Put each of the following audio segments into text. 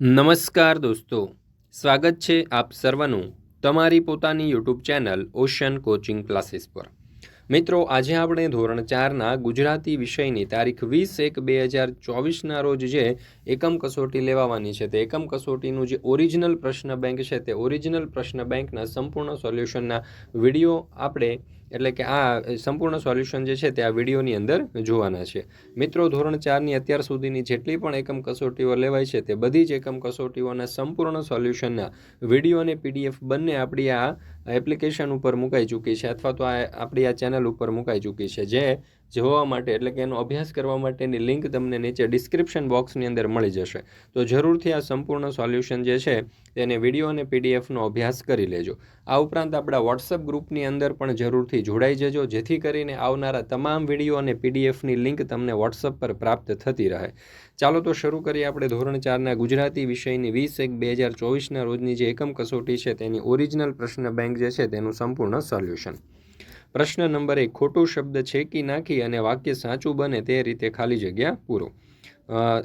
નમસ્કાર દોસ્તો, સ્વાગત છે આપ સર્વનું તમારી પોતાની YouTube channel ocean coaching classes પર. મિત્રો, આજે આપણે ધોરણ ચારના ગુજરાતી વિષયની તારીખ વીસ એક બે હજાર ચોવીસના રોજ જે એકમ કસોટી લેવાવાની છે, તે એકમ કસોટીનું જે ઓરિજિનલ પ્રશ્ન બેંક છે, તે ઓરિજિનલ પ્રશ્ન બેંકના સંપૂર્ણ સોલ્યુશનના વીડિયો આપણે એટલે કે આ સંપૂર્ણ સોલ્યુશન જે છે તે આ વિડીયોની અંદર જોવાના છે. મિત્રો, ધોરણ ચારની અત્યાર સુધીની જેટલી પણ એકમ કસોટીઓ લેવાય છે તે બધી જ એકમ કસોટીઓના સંપૂર્ણ સોલ્યુશનના વીડિયો અને પીડીએફ બંને આપણી આ એપ્લિકેશન ઉપર મુકાઈ ચૂકી છે અથવા તો આ આપણી આ ચેનલ ઉપર મુકાઈ ચૂકી છે. જે જોવા માટે એટલે કે એનો અભ્યાસ કરવા માટેની લિંક તમને નીચે ડિસ્ક્રિપ્શન બોક્સની અંદર મળી જશે. તો જરૂરથી આ સંપૂર્ણ સોલ્યુશન જે છે તેને વીડિયો અને પીડીએફનો અભ્યાસ કરી લેજો. આ ઉપરાંત આપણા વોટ્સઅપ ગ્રુપની અંદર પણ જરૂરથી જોડાઈ જજો, જેથી કરીને આવનારા તમામ વીડિયો અને પીડીએફની લિંક તમને વોટ્સઅપ પર પ્રાપ્ત થતી રહે. ચાલો તો શરૂ કરીએ આપણે ધોરણ ચારના ગુજરાતી વિષયની વીસ એક બે હજાર ચોવીસના રોજની જે એકમ કસોટી છે તેની ઓરિજિનલ પ્રશ્ન બેંક જે છે તેનું સંપૂર્ણ સોલ્યુશન. પ્રશ્ન નંબર એક, ખોટું શબ્દ છેકી નાખી અને વાક્ય સાચું બને તે રીતે ખાલી જગ્યા પૂરો.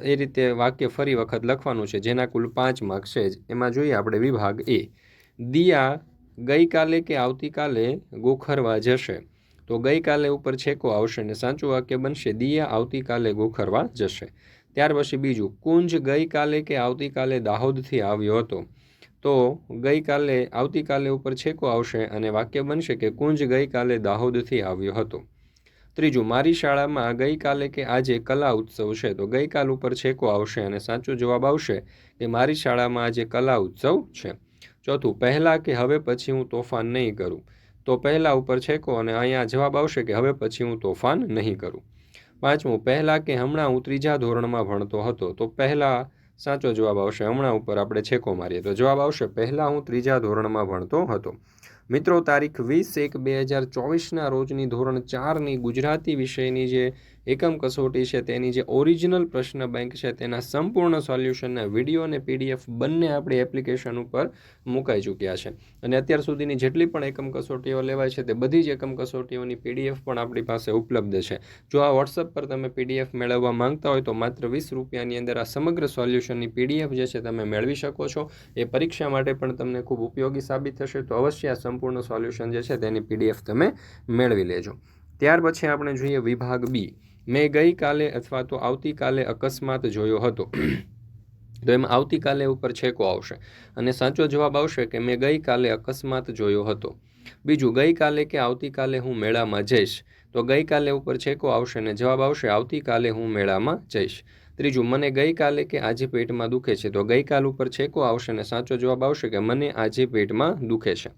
એ રીતે વાક્ય ફરી વખત લખવાનું છે, જેના કુલ પાંચ માર્ક છે. જ એમાં જોઈએ આપણે વિભાગ એ. દિયા ગઈકાલે કે આવતીકાલે ગોખરવા જશે? તો ગઈકાલે ઉપર છેકો આવશે ને સાચું વાક્ય બનશે, દિયા આવતીકાલે ગોખરવા જશે. ત્યાર પછી બીજું, કુંજ ગઈકાલે કે આવતીકાલે દાહોદથી આવ્યો હતો? તો ગઈકાલે આવતીકાલે ઉપર છેકો આવશે અને વાક્ય બનશે કે કુંજ ગઈકાલે દાહોદથી આવ્યો હતો. ત્રીજું, મારી શાળામાં ગઈકાલે કે આજે કલા ઉત્સવ છે, તો ગઈકાલ ઉપર છેકો આવશે અને સાચો જવાબ આવશે કે મારી શાળામાં આજે કલા ઉત્સવ છે. ચોથું, પહેલાં કે હવે પછી હું તોફાન નહીં કરું? તો પહેલાં ઉપર છેકો અને અહીંયા જવાબ આવશે કે હવે પછી હું તોફાન નહીં કરું. પાંચમું, પહેલાં કે હમણાં હું ત્રીજા ધોરણમાં ભણતો હતો, તો પહેલાં સાચો જવાબ આવશે. હમણાં ઉપર આપણે છેકો મારીએ. તો જવાબ આવશે, પહેલાં હું ત્રીજા ધોરણમાં ભણતો હતો. મિત્રો, તારીખ વીસ એક બે હજાર ચોવીસના રોજની ધોરણ ચારની ગુજરાતી વિષયની જે એકમ કસોટી છે, તેની જે ઓરિજિનલ પ્રશ્ન બેંક છે, તેના સંપૂર્ણ સોલ્યુશનના વીડિયો અને પીડીએફ બંને આપણી એપ્લિકેશન ઉપર મુકાઈ ચૂક્યા છે. અને અત્યાર સુધીની જેટલી પણ એકમ કસોટીઓ લેવાય છે, તે બધી જ એકમ કસોટીઓની પીડીએફ પણ આપણી પાસે ઉપલબ્ધ છે. જો આ વોટ્સઅપ પર તમે પીડીએફ મેળવવા માંગતા હોય તો માત્ર વીસ રૂપિયાની અંદર આ સમગ્ર સોલ્યુશનની પીડીએફ જે છે, તમે મેળવી શકો છો. એ પરીક્ષા માટે પણ તમને ખૂબ ઉપયોગી સાબિત થશે, તો અવશ્ય આ સંપૂર્ણ સોલ્યુશન જે છે, તેની પીડીએફ તમે મેળવી લેજો. ત્યાર પછી આપણે જોઈએ વિભાગ બી. મેં ગઈકાલે અથવા તો આવતીકાલે અકસ્માત જોયો હતો. તો એમાં આવતીકાલે ઉપર છેકો આવશે. અને સાચો જવાબ આવશે કે મેં ગઈકાલે અકસ્માત જોયો હતો. બીજું, ગઈકાલે કે આવતીકાલે હું મેળામાં જઈશ? તો ગઈકાલે ઉપર છેકો આવશે અને જવાબ આવશે, આવતીકાલે હું મેળામાં જઈશ. ત્રીજું, મને ગઈકાલે કે આજે પેટમાં દુખે છે? તો ગઈકાલ ઉપર છેકો આવશે અને સાચો જવાબ આવશે કે મને આજે પેટમાં દુખે છે?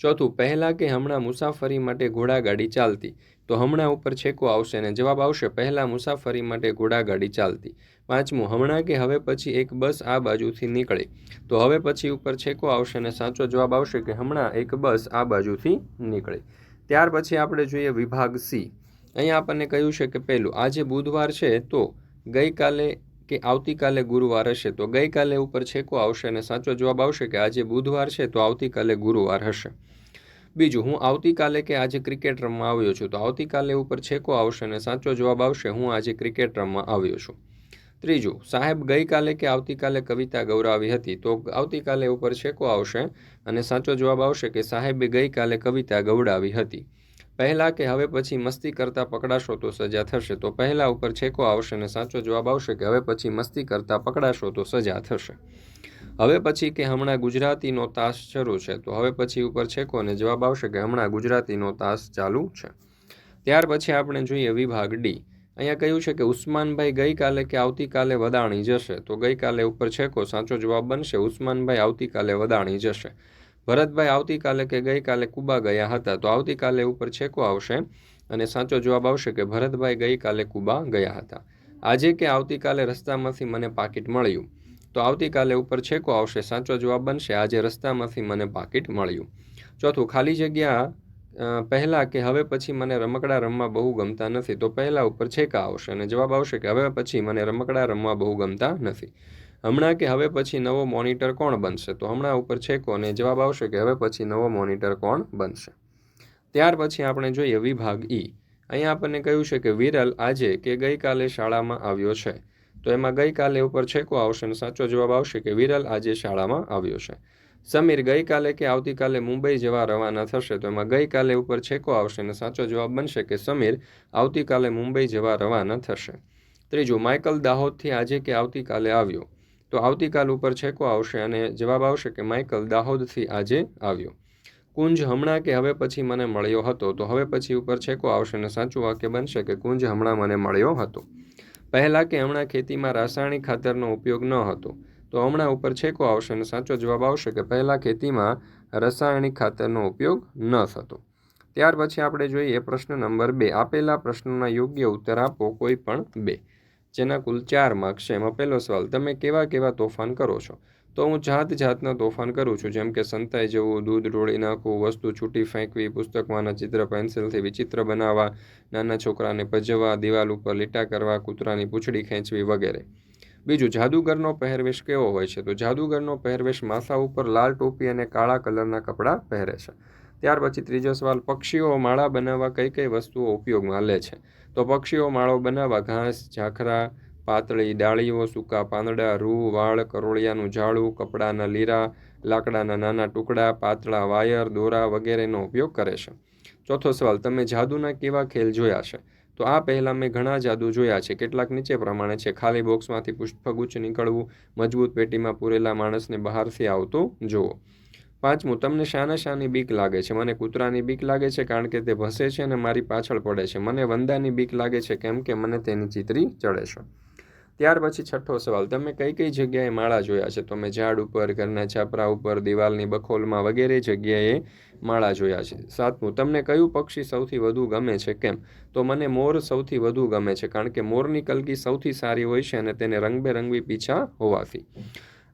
ચોથું, પહેલાં કે હમણાં મુસાફરી માટે ઘોડાગાડી ચાલતી. તો હમણાં ઉપર છેકો આવશે અને જવાબ આવશે, પહેલાં મુસાફરી માટે ઘોડાગાડી ચાલતી. પાંચમું, હમણાં કે હવે પછી એક બસ આ બાજુથી નીકળે. તો હવે પછી ઉપર છેકો આવશે અને સાચો જવાબ આવશે કે હમણાં એક બસ આ બાજુથી નીકળે. ત્યાર પછી આપણે જોઈએ વિભાગ સી. અહીંયા આપણને કહ્યું છે કે પહેલું, આજે બુધવાર છે તો ગઈકાલે કે આવતીકાલે ગુરુવાર હશે, તો ગઈકાલે ઉપર છેકો આવશે અને સાચો જવાબ આવશે કે આજે બુધવાર છે, તો આવતીકાલે ગુરુવાર હશે. બીજું, હું આવતીકાલે કે આજે ક્રિકેટ રમવા આવ્યો છું, તો આવતીકાલે ઉપર છેકો આવશે અને સાચો જવાબ આવશે, હું આજે ક્રિકેટ રમવા આવ્યો છું. ત્રીજું, સાહેબ ગઈકાલે કે આવતીકાલે કવિતા ગૌરાવી હતી, તો આવતીકાલે ઉપર છેકો આવશે અને સાચો જવાબ આવશે કે સાહેબે ગઈકાલે કવિતા ગૌડાવી હતી. પહેલાં કે હવે પછી મસ્તી કરતાં પકડાશો તો સજા થશે. તો પહેલાં ઉપર છેકો આવશે ને સાચો જવાબ આવશે કે હવે પછી મસ્તી કરતાં પકડાશો તો સજા થશે. હવે પછી કે હમણાં ગુજરાતીનો તાસ શરૂ છે. તો હવે પછી ઉપર છેકો અને જવાબ આવશે કે હમણાં ગુજરાતીનો તાસ ચાલુ છે. ત્યાર પછી આપણે જોઈએ વિભાગ ડી. અહીંયા કહ્યું છે કે ઉસ્માનભાઈ ગઈકાલે કે આવતીકાલે વદાણી જશે. તો ગઈકાલે ઉપર છેકો, સાચો જવાબ બનશે. ઉસ્માનભાઈ આવતીકાલે વદાણી જશે. ભરતભાઈ આવતીકાલે કે ગઈકાલે કુબા ગયા હતા, તો આવતીકાલે ઉપર છેકો આવશે અને સાચો જવાબ આવશે કે ભરતભાઈ ગઈકાલે કુબા ગયા હતા. આજે કે આવતીકાલે રસ્તામાંથી મને પાકીટ મળ્યું, તો આવતીકાલે ઉપર છેકો આવશે, સાચો જવાબ બનશે, આજે રસ્તામાંથી મને પાકીટ મળ્યું. ચોથું, ખાલી જગ્યા પહેલાં કે હવે પછી મને રમકડા રમવા બહુ ગમતા નથી, તો પહેલાં ઉપર છેકા આવશે અને જવાબ આવશે કે હવે પછી મને રમકડા રમવા બહુ ગમતા નથી. હમણાં કે હવે પછી નવો મોનિટર કોણ બનશે? તો હમણાં ઉપર છેકો અને જવાબ આવશે કે હવે પછી નવો મોનિટર કોણ બનશે? ત્યાર પછી આપણે જોઈએ વિભાગ ઈ. અહીંયા આપણને કહ્યું છે કે વિરલ આજે કે ગઈકાલે શાળામાં આવ્યો છે. તો એમાં ગઈકાલે ઉપર છેકો આવશે અને સાચો જવાબ આવશે કે વિરલ આજે શાળામાં આવ્યો છે. સમીર ગઈકાલે કે આવતીકાલે મુંબઈ જવા રવાના થશે, તો એમાં ગઈકાલે ઉપર છેકો આવશે અને સાચો જવાબ બનશે કે સમીર આવતીકાલે મુંબઈ જવા રવાના થશે. ત્રીજું, માઇકલ દાહોદથી આજે કે આવતીકાલે આવ્યો? તો આવતીકાલ ઉપર છેકો આવશે અને જવાબ આવશે કે માઇકલ દાહોદથી આજે આવ્યો. કુંજ હમણાં કે હવે પછી મને મળ્યો હતો, તો હવે પછી ઉપર છેકો આવશે અને સાચું વાક્ય બનશે કે કુંજ હમણાં મને મળ્યો હતો. પહેલાં કે હમણાં ખેતીમાં રાસાયણિક ખાતરનો ઉપયોગ ન હતો, તો હમણાં ઉપર છેકો આવશે અને સાચો જવાબ આવશે કે પહેલાં ખેતીમાં રાસાયણિક ખાતરનો ઉપયોગ ન થતો. ત્યાર પછી આપણે જોઈએ પ્રશ્ન નંબર બે, આપેલા પ્રશ્નોના યોગ્ય ઉત્તર આપો કોઈ પણ બે. જેના કુલ ચાર માર્ક્સ છે. એમાં પહેલો સવાલ, તમે કેવા કેવા તોફાન કરો છો? તો હું જાત જાતના તોફાન કરું છું, જેમ કે સંતાઈ જવું, દૂધ ઢોળી નાખવું, વસ્તુ છૂટી ફેંકવી, પુસ્તકમાંના ચિત્ર પેન્સિલથી વિચિત્ર બનાવવા, નાના છોકરાને ભજવવા, દિવાલ ઉપર લીટા કરવા, કૂતરાની પૂંછડી ખેંચવી વગેરે. બીજું, જાદુગરનો પહેરવેશ કેવો હોય છે? તો જાદુગરનો પહેરવેશ માથા ઉપર લાલ ટોપી અને કાળા કલરના કપડાં પહેરે છે. ત્યાર પછી ત્રીજો સવાલ, પક્ષીઓ માળા બનાવવા કઈ કઈ વસ્તુઓ ઉપયોગમાં લે છે? તો પક્ષીઓ માળો બનાવવા ઘાસ, ઝાખરા, પાતળી ડાળીઓ, સૂકા પાંદડા, રૂ, વાળ, કરોળિયાનું ઝાડું, કપડાના લીરા, લાકડાના નાના ટુકડા, પાતળા વાયર, દોરા વગેરેનો ઉપયોગ કરે છે. ચોથો સવાલ, તમે જાદુના કેવા ખેલ જોયા છે? તો આ પહેલાં મેં ઘણા જાદુ જોયા છે. કેટલાક નીચે પ્રમાણે છે. ખાલી બોક્સમાંથી પુષ્પગુચ્છ નીકળવું, મજબૂત પેટીમાં પૂરેલા માણસને બહારથી આવતો, જુઓ. પાંચમું, તમને શાના શાની બીક લાગે છે? મને કૂતરાની બીક લાગે છે કારણ કે તે ભસે છે અને મારી પાછળ પડે છે. મને વંદાની બીક લાગે છે કેમ કે મને તેની ચિતરી ચડે છે. ત્યાર પછી છઠ્ઠો સવાલ, તમે કઈ કઈ જગ્યાએ માળા જોયા છે? તો મેં ઝાડ ઉપર, ઘરના છાપરા ઉપર, દિવાલની બખોલમાં વગેરે જગ્યાએ માળા જોયા છે? સાતમું, તમને કયું પક્ષી સૌથી વધુ ગમે છે? કેમ? તો મને મોર સૌથી વધુ ગમે છે કારણ કે મોરની કલગી સૌથી સારી હોય છે અને તેને રંગબેરંગી પીછા હોવાથી.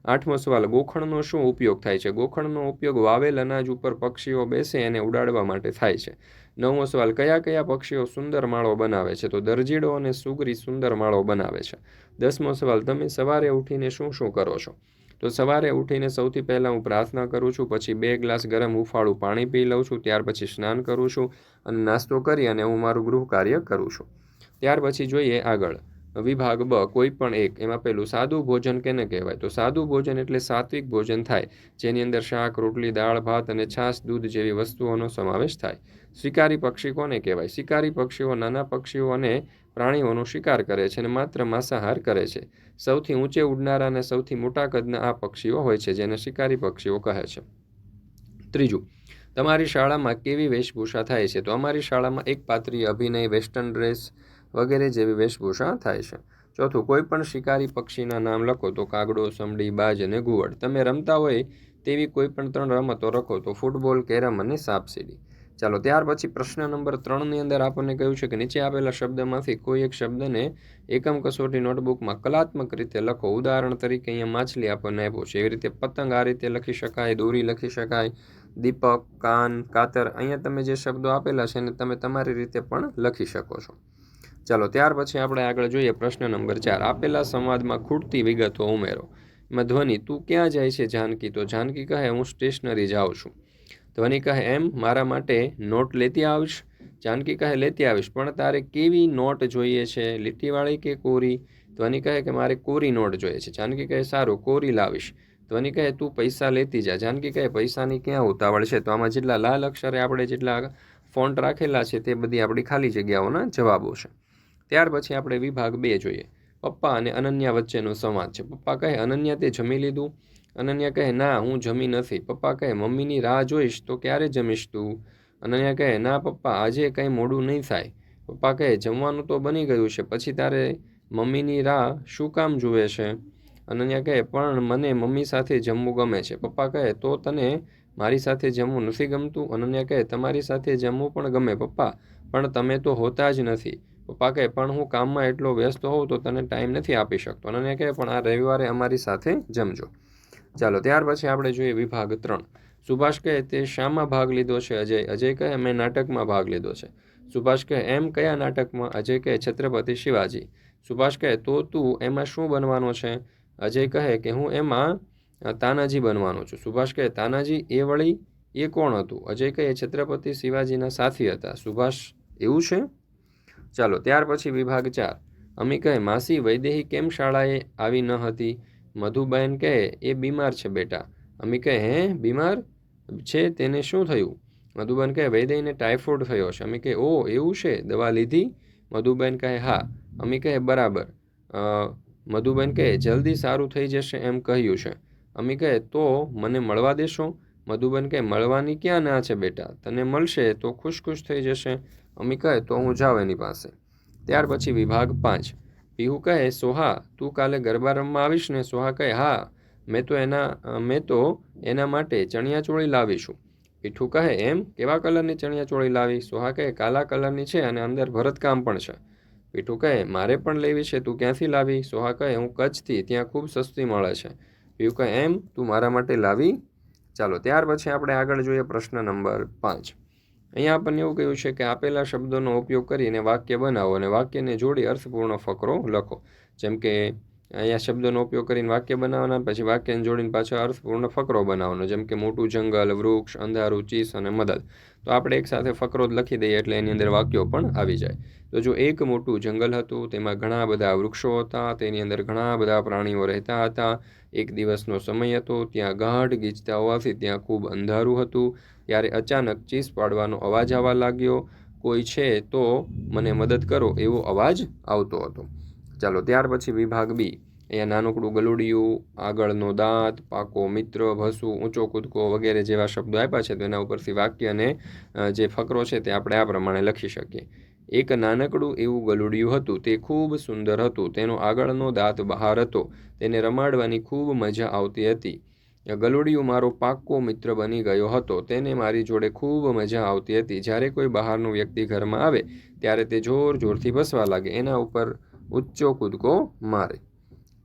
આઠમો સવાલ, ગોખણનો શું ઉપયોગ થાય છે? ગોખણનો ઉપયોગ વાવેલ અનાજ ઉપર પક્ષીઓ બેસે એને ઉડાડવા માટે થાય છે. નવમો સવાલ, કયા કયા પક્ષીઓ સુંદર માળો બનાવે છે? તો દરજીડો અને સુગરી સુંદર માળો બનાવે છે. દસમો સવાલ, તમે સવારે ઉઠીને શું શું કરો છો? તો સવારે ઉઠીને સૌથી પહેલાં હું પ્રાર્થના કરું છું, પછી બે ગ્લાસ ગરમ હુંફાળું પાણી પી લઉં છું, ત્યાર પછી સ્નાન કરું છું અને નાસ્તો કરી અને હું મારું ગૃહ કાર્ય કરું છું. ત્યાર પછી જોઈએ આગળ. વિભાગ બ કોઈ પણ એક, એમાં પેલું સાદું ભોજન કેને કહેવાય? તો સાદું ભોજન એટલે સાત્વિક ભોજન થાય, જેની અંદર શાક, રોટલી, દાળ, ભાત અને છાશ, દૂધ જેવી વસ્તુઓનો સમાવેશ થાય. શિકારી પક્ષી કોને કહેવાય? શિકારી પક્ષીઓ નાના પક્ષીઓ અને પ્રાણીઓનો શિકાર કરે છે અને માત્ર માંસાહાર કરે છે. સૌથી ઊંચે ઉડનારા અને સૌથી મોટા કદના આ પક્ષીઓ હોય છે, જેને શિકારી પક્ષીઓ કહે છે. ત્રીજું, તમારી શાળામાં કેવી વેશભૂષા થાય છે? તો અમારી શાળામાં એક પાત્રીય અભિનય વેસ્ટર્ન ડ્રેસ વગેરે જેવી વેશભૂષા થાય છે. ચોથું, કોઈ પણ શિકારી પક્ષીના નામ લખો તો કાગડો, સમડી, બાજ અને ઘુવડ. તમે રમતા હોય તેવી કોઈ પણ ત્રણ રમતો રખો તો ફૂટબોલ, કેરમ અને સાપસીડી. ચાલો, ત્યાર પછી પ્રશ્ન નંબર ત્રણની અંદર આપણને કહ્યું છે કે નીચે આપેલા શબ્દમાંથી કોઈ એક શબ્દને એકમ કસોટી નોટબુકમાં કલાત્મક રીતે લખો. ઉદાહરણ તરીકે અહીંયા માછલી આપણને આપ્યો છે. એવી રીતે પતંગ આ રીતે લખી શકાય, દોરી લખી શકાય, દીપક, કાન, કાતર. અહીંયા તમે જે શબ્દો આપેલા છે એને તમે તમારી રીતે પણ લખી શકો છો. ચાલો, ત્યાર પછી આપણે આગળ જોઈએ પ્રશ્ન નંબર ચાર. આપેલા સંવાદમાં ખૂટતી વિગતો ઉમેરો. એમાં, ધ્વનિ, તું ક્યાં જાય છે, જાનકી? તો જાનકી કહે, હું સ્ટેશનરી જાઉં છું. ધ્વનિ કહે, એમ? મારા માટે નોટ લેતી આવીશ? જાનકી કહે, લેતી આવીશ, પણ તારે કેવી નોટ જોઈએ છે? લીટીવાળી કે કોરી? ધ્વનિ કહે કે, મારે કોરી નોટ જોઈએ છે. જાનકી કહે, સારું, કોરી લાવીશ. ધ્વનિ કહે, તું પૈસા લેતી જા. જાનકી કહે, પૈસાની ક્યાં ઉતાવળ છે? તો આમાં જેટલા લાલ અક્ષરે આપણે જેટલા ફોન્ટ રાખેલા છે, તે બધી આપણી ખાલી જગ્યાઓના જવાબો છે. ત્યાર પછી આપણે વિભાગ બે જોઈએ. પપ્પા અને અનન્યા વચ્ચેનો સંવાદ છે. પપ્પા કહે, અનન્યા, તે જમી લીધું? અનન્યા કહે, ના, હું જમી નથી. પપ્પા કહે, મમ્મીની રાહ જોઈશ તો ક્યારે જમીશ તું? અનન્યા કહે, ના, પપ્પા, આજે કંઈ મોડું નહીં થાય. પપ્પા કહે, જમવાનું તો બની ગયું છે. પછી તારે મમ્મીની રાહ શું કામ જુએ છે? અનન્યા કહે, પણ મને મમ્મી સાથે જમવું ગમે છે. પપ્પા કહે, તો તને મારી સાથે જમવું નથી ગમતું? અનન્યા કહે, તમારી સાથે જમવું પણ ગમે પપ્પા, પણ તમે તો હોતા જ નથી. પપ્પા કહે, પણ હું કામમાં એટલો વ્યસ્ત હોઉં તો તને ટાઈમ નથી આપી શકતો. અને કહે, પણ આ રવિવારે અમારી સાથે જમજો. ચાલો, ત્યાર પછી આપણે જોઈએ વિભાગ ત્રણ. સુભાષ કહે, તે શામાં ભાગ લીધો છે અજય? અજય કહે મેં નાટકમાં ભાગ લીધો છે. સુભાષ કહે, એમ કયા નાટકમાં? અજય કહે, છત્રપતિ શિવાજી. સુભાષ કહે, તો તું એમાં શું બનવાનો છે? અજય કહે, કે હું એમાં તાનાજી બનવાનો છું. સુભાષ કહે, તાનાજી એ વળી એ કોણ હતું? અજય કહે છત્રપતિ શિવાજીના સાથી હતા. સુભાષ, એવું છે? ચાલો, ત્યાર પછી વિભાગ ચાર. અમી કહે માસી, વૈદેહી કેમ શાળાએ આવી ન હતી? મધુબહેન કહે, એ બીમાર છે બેટા. અમી કહે હે? બીમાર છે? તેને શું થયું? મધુબેન કહે, વૈદેહીને ટાઇફોઇડ થયો છે. અમી કહે ઓ, એવું છે? દવા લીધી? મધુબેન કહે, હા. અમી કહે બરાબર મધુબહેન કહે, જલ્દી સારું થઈ જશે એમ કહ્યું છે. અમી કહે તો મને મળવા દેશો? મધુબેન કહે, મળવાની ક્યાં ના છે બેટા? તને મળશે તો ખુશ ખુશ થઈ જશે. અમી કહે તો હું જાઉં એની પાસે. ત્યાર પછી વિભાગ પાંચ. પીહુ કહે, સોહા, તું કાલે ગરબા રમવા આવીશ ને? સોહા કહે, હા, મેં તો એના, મેં તો એના માટે ચણિયાચોળી લાવીશું પીઠું કહે, એમ? કેવા કલરની ચણિયાચોળી લાવી? સોહા કહે, કાલા કલરની છે અને અંદર ભરતકામ પણ છે. પીઠું કહે, મારે પણ લેવી છે, તું ક્યાંથી લાવી? સોહા કહે, હું કચ્છથી, ત્યાં ખૂબ સસ્તી મળે છે. પીહુ કહે, એમ? તું મારા માટે લાવી? ચાલો, ત્યાર પછી આપણે આગળ જોઈએ પ્રશ્ન નંબર પાંચ. અહીંયા આપણને એવું કહ્યું છે કે આપેલા શબ્દોનો ઉપયોગ કરીને વાક્ય બનાવો અને વાક્યને જોડી અર્થપૂર્ણ ફકરો લખો. જેમ કે અહીંયા શબ્દોનો ઉપયોગ કરીને વાક્ય બનાવવાના, પછી વાક્યને જોડીને પાછો અર્થપૂર્ણ ફકરો બનાવવાનો, જેમ કે મોટું જંગલ, વૃક્ષ, અંધારું, ચીસ અને મદદ. તો આપણે એક સાથે ફકરો જ લખી દઈએ એટલે એની અંદર વાક્યો પણ આવી જાય. તો જો એક મોટું જંગલ હતું, તેમાં ઘણા બધા વૃક્ષો હતા, તેની અંદર ઘણા બધા પ્રાણીઓ રહેતા હતા. એક દિવસનો સમય હતો, ત્યાં ગાઢ ગીચતા હોવાથી ત્યાં ખૂબ અંધારું હતું. ત્યારે અચાનક ચીસ પાડવાનો અવાજ આવવા લાગ્યો, કોઈ છે તો મને મદદ કરો, એવો અવાજ આવતો હતો. ચાલો ત્યાર પછી વિભાગ બી. અહીંયા નાનકડું ગલુડિયું, આગળનો દાંત, પાકો મિત્ર, ભસુ, ઊંચો કૂદકો વગેરે જેવા શબ્દો આપ્યા છે, તો એના ઉપરથી વાક્યને જે ફકરો છે તે આપણે આ પ્રમાણે લખી શકીએ. એક નાનકડું એવું ગલુડિયું હતું, તે ખૂબ સુંદર હતું, તેનો આગળનો દાંત બહાર હતો, તેને રમાડવાની ખૂબ મજા આવતી હતી. ગલુડિયું મારો પાક્કો મિત્ર બની ગયો હતો, તેને મારી જોડે ખૂબ મજા આવતી હતી. જ્યારે કોઈ બહારનું વ્યક્તિ ઘરમાં આવે, ત્યારે તે જોર જોરથી ભસવા લાગે. એના ઉપર ઊંચો કૂદકો મારે.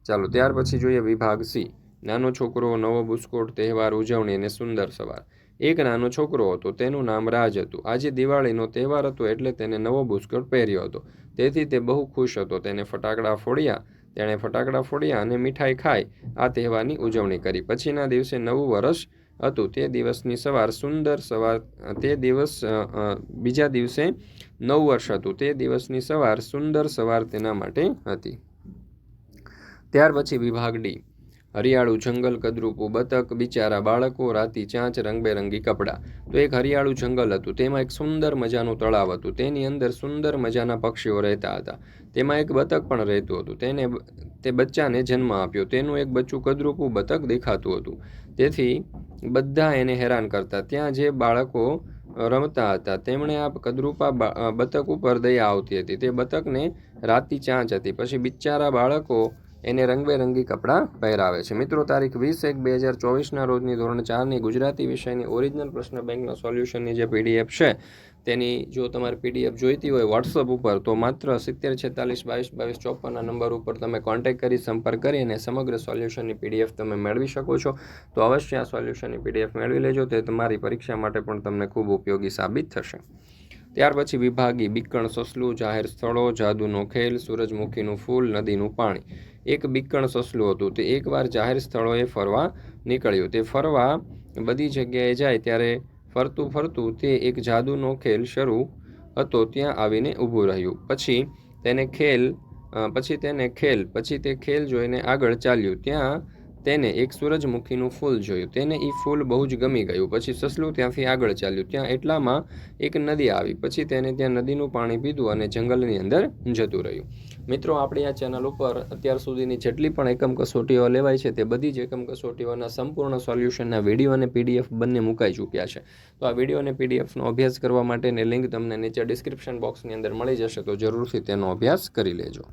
ચાલો, ત્યાર પછી જોઈએ વિભાગ સી. નાનો છોકરો, નવો બુસ્કોટ, તહેવાર, ઉજવણી અને સુંદર સવાર. એક નાનો છોકરો હતો, તેનું નામ રાજ હતું. આજે દિવાળીનો તહેવાર હતો એટલે તેને નવો બુસ્કોટ પહેર્યો હતો. તેથી તે બહુ ખુશ હતો. તેને ફટાકડા ફોડ્યા, તેણે ફટાકડા ફોડ્યા અને મીઠાઈ ખાઈ આ તહેવારની ઉજવણી કરી. પછીના દિવસે નવું વર્ષ હતું. તે દિવસની સવાર સુંદર સવાર તે દિવસ બીજા દિવસે નવ વર્ષ હતું. તે દિવસની સવાર સુંદર સવાર તેના માટે હતી. ત્યાર પછી વિભાગ ડી. હરિયાળું જંગલ કદરૂપું બતક બિચારા બાળકો, રાતી ચાંચ રંગબેરંગી કપડાં. તો એક હરિયાળું જંગલ હતું. તેમાં એક સુંદર મજાનું તળાવ હતું. તેની અંદર સુંદર મજાના પક્ષીઓ રહેતા હતા. તેમાં એક બતક પણ રહેતું હતું. તેને તે બચ્ચાને જન્મ આપ્યો. તેનું એક બચ્ચું કદરૂપું બતક દેખાતું હતું. તેથી બધા એને હેરાન કરતા. ત્યાં જે બાળકો રમતા હતા, તેમણે આ કદરૂપા બતક ઉપર દયા આવતી હતી. તે બતકને રાતની ચાંચ હતી. પછી બિચારા બાળકો એને રંગબેરંગી કપડાં પહેરાવે છે. મિત્રો, તારીખ વીસ એક બે હજાર ચોવીસના રોજની ધોરણ ચારની ગુજરાતી વિષયની ઓરિજિનલ પ્રશ્ન બેંકના સોલ્યુશનની જે પીડીએફ છે તેની જો તમારે પીડીએફ જોઈતી હોય વોટ્સઅપ ઉપર, તો માત્ર સિત્તેર, છેતાલીસ, બાવીસ બાવીસ ચોપનના નંબર ઉપર તમે કોન્ટેક્ટ કરી, સંપર્ક કરી અને સમગ્ર સોલ્યુશનની પીડીએફ તમે મેળવી શકો છો. તો અવશ્ય આ સોલ્યુશનની પીડીએફ મેળવી લેજો, તે તમારી પરીક્ષા માટે પણ તમને ખૂબ ઉપયોગી સાબિત થશે. ત્યાર પછી વિભાગી, બીકણ, સસલું, જાહેર સ્થળો, જાદુનો ખેલ, સૂરજમુખીનું ફૂલ, નદીનું પાણી. એક બીકણ, સસલું હતું, તે એકવાર જાહેર સ્થળોએ ફરવા નીકળ્યું. તે ફરવા બધી જગ્યાએ જાય ત્યારે ફરતું ફરતું તે એક જાદુનો ખેલ શરૂ હતો, ત્યાં આવીને ઊભું રહ્યું. પછી તેને ખેલ પછી તેને ખેલ, પછી તે ખેલ જોઈને આગળ ચાલ્યું. ત્યાં તેને એક સૂરજમુખીનું ફૂલ જોયું. તેને એ ફૂલ બહુ જ ગમી ગયું. પછી સસલું ત્યાંથી આગળ ચાલ્યું. ત્યાં એટલામાં એક નદી આવી. પછી તેને ત્યાં નદીનું પાણી પીધું અને જંગલની અંદર જતું રહ્યું. મિત્રો, આપણી આ ચેનલ ઉપર અત્યાર સુધીની જેટલી પણ એકમ કસોટીઓ લેવાય છે, તે બધી જ એકમ કસોટીઓના સંપૂર્ણ સોલ્યુશનના વીડિયો અને પીડીએફ બંને મુકાઈ ચૂક્યા છે. તો આ વીડિયો અને પીડીએફનો અભ્યાસ કરવા માટેની લિંક તમને નીચે ડિસ્ક્રિપ્શન બોક્સની અંદર મળી જશે, તો જરૂરથી તેનો અભ્યાસ કરી લેજો.